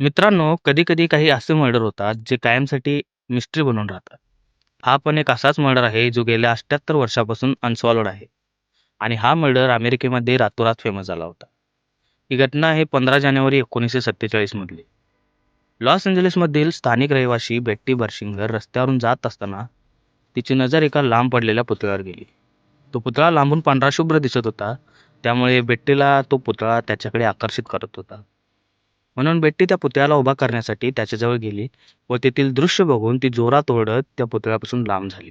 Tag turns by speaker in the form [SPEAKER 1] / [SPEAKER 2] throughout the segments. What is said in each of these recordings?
[SPEAKER 1] मित्रांनो, कधी-कधी काही असे मर्डर होतात, जे कायमसाठी मिस्ट्री बनून राहतात. हा पण एक असाच मर्डर आहे, जो गेल्या 78 वर्षापासून अनसॉल्व्हड आहे. आणि हा मर्डर अमेरिकेमध्ये रातोरात फेमस झाला होता. ही घटना आहे 15 जानेवारी 1947 मधली. लॉस एंजेलिसमधील स्थानिक रहिवासी बेट्टी बर्शिंगर रस्त्यावरून जात असताना तिची नजर एका लांब पडलेल्या पुतळ्यावर गेली. तो पुतळा लांबून पांढराशुभ्र दिसत होता, त्यामुळे बेट्टीला तो पुतळा त्याच्याकडे आकर्षित करत होता. म्हणून बेट्टी त्या पुतळ्याला उभा करण्यासाठी त्याच्याजवळ गेली व तेथील दृश्य बघून ती जोरात ओरडत त्या पुतळ्यापासून लांब झाली.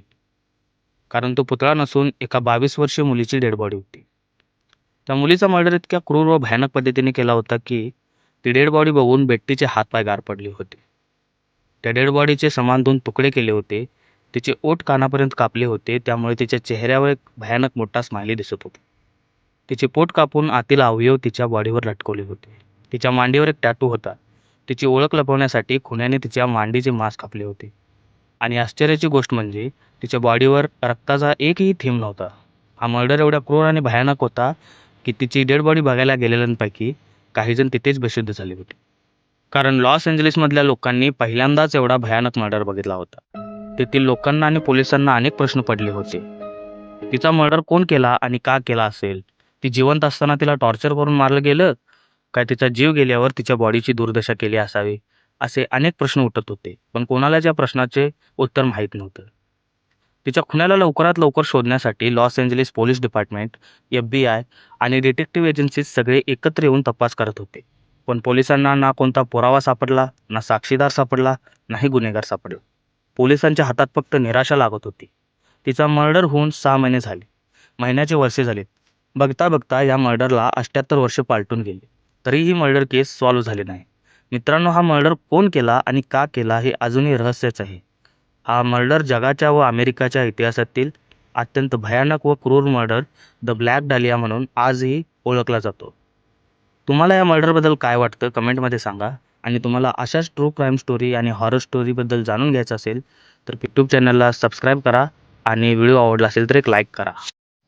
[SPEAKER 1] कारण तो पुतळा नसून एका 22 वर्षीय मुलीची डेड बॉडी होती. त्या मुलीचा मर्डर इतक्या क्रूर व भयानक पद्धतीने केला होता की ती डेड बॉडी बघून बेट्टीचे हातपाय गार पडले होते. त्या डेड बॉडीचे समान दोन तुकडे केले होते. तिचे ओठ कानापर्यंत कापले होते, त्यामुळे तिच्या चेहऱ्यावर एक भयानक मोठा स्माइली दिसत होता. तिचे पोट कापून आतील अवयव तिच्या बॉडीवर लटकवले होते. तिच्या मांडीवर एक टॅटू होता. तिची ओळख लपवण्यासाठी खुन्याने तिच्या मांडीचे मांस कापले होते. आणि आश्चर्याची गोष्ट म्हणजे तिच्या बॉडीवर रक्ताचा एकही थेंब नव्हता. हा मर्डर एवढा क्रूर आणि भयानक होता की तिची डेड बॉडी बघायला गेलेल्यांपैकी काहीजण तिथेच बेशुद्ध झाले होते. कारण लॉस एंजलिसमधल्या लोकांनी पहिल्यांदाच एवढा भयानक मर्डर बघितला होता. तेथील लोकांना आणि पोलिसांना अनेक प्रश्न पडले होते. तिचा मर्डर कोण केला आणि का केला असेल? ती जिवंत असताना तिला टॉर्चर करून मारलं गेलं? काय तिचा जीव गेल्यावर तिच्या बॉडीची दुर्दशा केली असावी? असे अनेक प्रश्न उठत होते, पण कोणालाच या प्रश्नाचे उत्तर माहीत नव्हतं. तिच्या खुनाला लवकरात लवकर शोधण्यासाठी Los Angeles police department, F B I आणि डिटेक्टिव्ह एजन्सीज सगळे एकत्र येऊन तपास करत होते. पण पोलिसांना ना कोणता पुरावा सापडला, ना साक्षीदार सापडला, नाही गुन्हेगार सापडला. पोलिसांच्या हातात फक्त निराशा लागत होती. तिचा मर्डर होऊन सहा महिने झाले. महिन्याचे वर्षे झाले बघता बघता या मर्डरला 78 वर्षे पालटून गेली. तरीही मर्डर केस सॉल्व झाली नाही. मित्रांनो, हा मर्डर कोण केला आणि का केला हे अजूनही रहस्यच आहे. हा मर्डर जगाच्या व अमेरिकाच्या इतिहासातील अत्यंत भयानक व क्रूर मर्डर द ब्लॅक डालिया म्हणून आजही ओळखला जातो. तुम्हाला या मर्डरबद्दल काय वाटतं कमेंटमध्ये सांगा आणि तुम्हाला अशाच ट्रू क्राईम स्टोरी आणि हॉरर स्टोरीबद्दल जाणून घ्यायचं असेल तर यूट्यूब चॅनलला सबस्क्राईब करा आणि व्हिडिओ आवडला असेल तर एक लाईक करा.